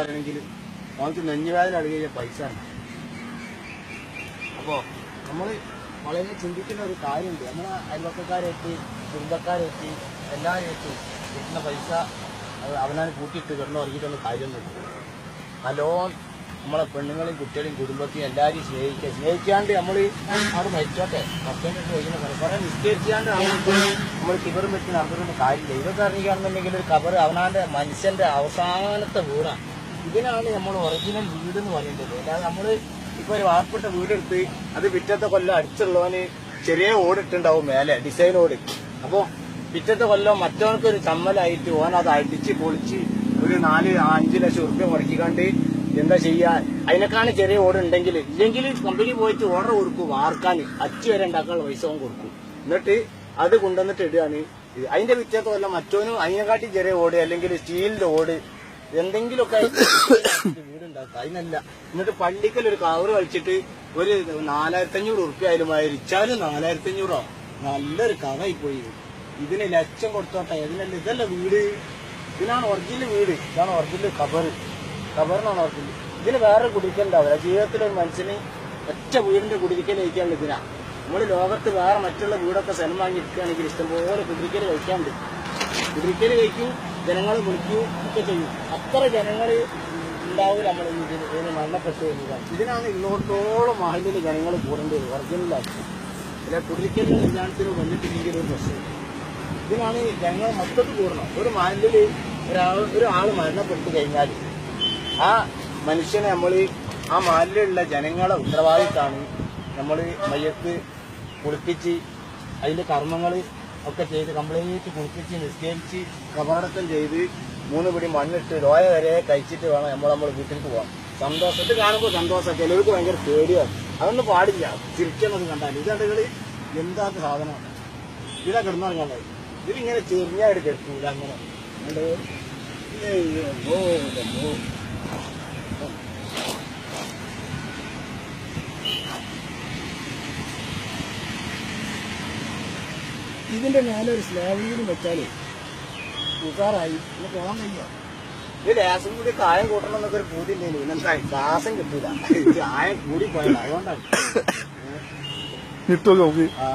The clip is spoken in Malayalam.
ആണെങ്കിൽ അവർക്ക് നെഞ്ഞുവേദന അടുക്കിയ പൈസ അപ്പോ നമ്മൾ വളരെ ചിന്തിക്കുന്ന ഒരു കാര്യമുണ്ട്. നമ്മളെ അയൽവക്കക്കാരെത്തി കുടുംബക്കാരെത്തി എല്ലാവരും എത്തി കിട്ടുന്ന പൈസ അവനാൻ കൂട്ടിയിട്ട് കിടന്ന് ഇറങ്ങിയിട്ടൊന്നും കാര്യമൊന്നുമില്ല. നല്ലോണം നമ്മളെ പെണ്ണുങ്ങളെയും കുട്ടികളെയും കുടുംബത്തെയും എല്ലാവരെയും സ്നേഹിക്കുക. സ്നേഹിക്കാണ്ട് നമ്മൾ അവിടെ മരിച്ചോട്ടെ. ഭക്ഷണം നമ്മൾ കിബറും വെച്ച് നടന്നിട്ട് കാര്യമില്ല. ഇതൊക്കെ ഇറങ്ങിക്കാണെന്നുണ്ടെങ്കിൽ ഒരു കബർ അവനാന്റെ മനുഷ്യന്റെ അവസാനത്തെ വീടാണ്. ഇതിനാണ് നമ്മൾ ഒറിജിനൽ വീട് എന്ന് പറയുന്നത്. അല്ലാതെ നമ്മൾ ഇപ്പൊ ഒരു വാർപ്പെട്ട വീടെടുത്ത് അത് പിറ്റത്തെ കൊല്ലം അടിച്ചുള്ളവന് ചെറിയ ഓടിട്ടുണ്ടാവും മേലെ ഡിസൈൻ ഓട്. അപ്പോ പിറ്റത്തെ കൊല്ലം മറ്റവർക്ക് ഒരു ചമ്മലായിട്ട് ഓൻ അത് അടിച്ച് പൊളിച്ച് ഒരു നാല് അഞ്ച് ലക്ഷം ഉറുപ്പ്യ മുടക്കിക്കാണ്ട് എന്താ ചെയ്യാ? അതിനേക്കാണ് ചെറിയ ഓട് ഉണ്ടെങ്കിൽ ഇല്ലെങ്കിൽ കമ്പനി പോയിട്ട് ഓർഡർ കൊടുക്കും വാർക്കാൻ. അച്ചു വരെ ഉണ്ടാക്കാനുള്ള പൈസ കൊടുക്കും. എന്നിട്ട് അത് കൊണ്ടുവന്നിട്ട് ഇടുകയാണ്. അതിന്റെ പിറ്റത്തെ കൊല്ലം മറ്റോനും അതിനെക്കാട്ടി ചെറിയ ഓട് അല്ലെങ്കിൽ സ്റ്റീലിന്റെ ഓട് എന്തെങ്കിലുമൊക്കെ വീടുണ്ടാക്കുക അതിനല്ല. എന്നിട്ട് പള്ളിക്കൽ ഒരു കവറ് കളിച്ചിട്ട് ഒരു നാലായിരത്തി അഞ്ഞൂറ് ഉറുപ്പ്യ ആയാലും മരിച്ചാലും നാലായിരത്തി അഞ്ഞൂറോ നല്ലൊരു കഥയായി പോയി. ഇതിന് ലക്ഷം കൊടുത്തോട്ടെ. ഇതിനല്ല ഇതല്ല വീട്. ഇതിനാണ് ഒറിജിനൽ വീട്. ഇതാണ് ഒറിജിനൽ കബർ കബറിനാണ് ഒറിജിനൽ ഇതിന് വേറെ കുടിക്കലുണ്ടാവില്ല ജീവിതത്തിൽ ഒരു മനുഷ്യന് ഒറ്റ വീടിന്റെ കുടിരിക്കൽ കഴിക്കാനുള്ള ഇതിനാ. നമ്മൾ ലോകത്ത് വേറെ മറ്റുള്ള വീടൊക്കെ സ്ഥലം വാങ്ങി എടുക്കുകയാണെങ്കിൽ ഇഷ്ടംപോലെ കുടിരിക്കൽ കഴിക്കാണ്ട് കുടിരിക്കൽ കഴിക്കും. ജനങ്ങൾ വിളിക്കുകയും ഒക്കെ ചെയ്യും. അത്ര ജനങ്ങൾ ഉണ്ടാവും നമ്മൾ ഇതിന് മരണപ്പെട്ടു എന്നതാണ്. ഇതിനാണ് ഇങ്ങോട്ടോളം മഹലിൽ ജനങ്ങൾ കൂടേണ്ടത് ഒറിജിനലായിട്ട് അല്ലെ കുടിക്കലിന് കല്യാണത്തിന് വന്നിട്ടില്ലെങ്കിൽ ഒരു പ്രശ്നം. ഇതിനാണ് ജനങ്ങൾ മൊത്തത്തിൽ കൂടണം. ഒരു മഹലിൽ ഒരാൾ ഒരാൾ മരണപ്പെട്ടു കഴിഞ്ഞാൽ ആ മനുഷ്യനെ നമ്മൾ ആ മാലിലുള്ള ജനങ്ങളെ ഉത്തരവാദിത്താണ്. നമ്മൾ മയ്യത്ത് കുളിപ്പിച്ച് അതിന്റെ കർമ്മങ്ങൾ ഒക്കെ ചെയ്ത് കംപ്ലീറ്റ് കുളിപ്പിച്ച് നിസ്കരിച്ച് കപാടത്തം ചെയ്ത് മൂന്ന് പിടി മണ്ണിട്ട് ലോയ വരെ കഴിച്ചിട്ട് വേണം നമ്മൾ നമ്മൾ വീട്ടിലേക്ക് പോകാം സന്തോഷത്തിൽ കാണുമ്പോൾ സന്തോഷം ചിലർക്ക് ഭയങ്കര പേടിയാണ്. അതൊന്നും പാടില്ല. ചിരിക്കുന്നത് കണ്ടാൽ ഇത് കണ്ടുകൾ എന്താ സാധനമാണ് ഇതാ കിടന്നുറങ്ങാൻ ഇതിലിങ്ങനെ ചെറിഞ്ഞായിട്ട് കിടക്കൂല അങ്ങനെ. ഓ ഏയ് ഇതിന്റെ മേലെ ഒരു സ്ലാബ് കൂടി വെച്ചാലേ ഉസാറായി. പോകാൻ കഴിയുമോ? ഇത് ലാസും കൂടി കായം കൂട്ടണം എന്നൊക്കെ ഒരു പൂതി ഉണ്ടേനു പിന്നെന്താ ശ്വാസം കിട്ടൂല. കായം കൂടി പോയത് അതുകൊണ്ടാണ്. നിട്ടു നോക്കി? ആ.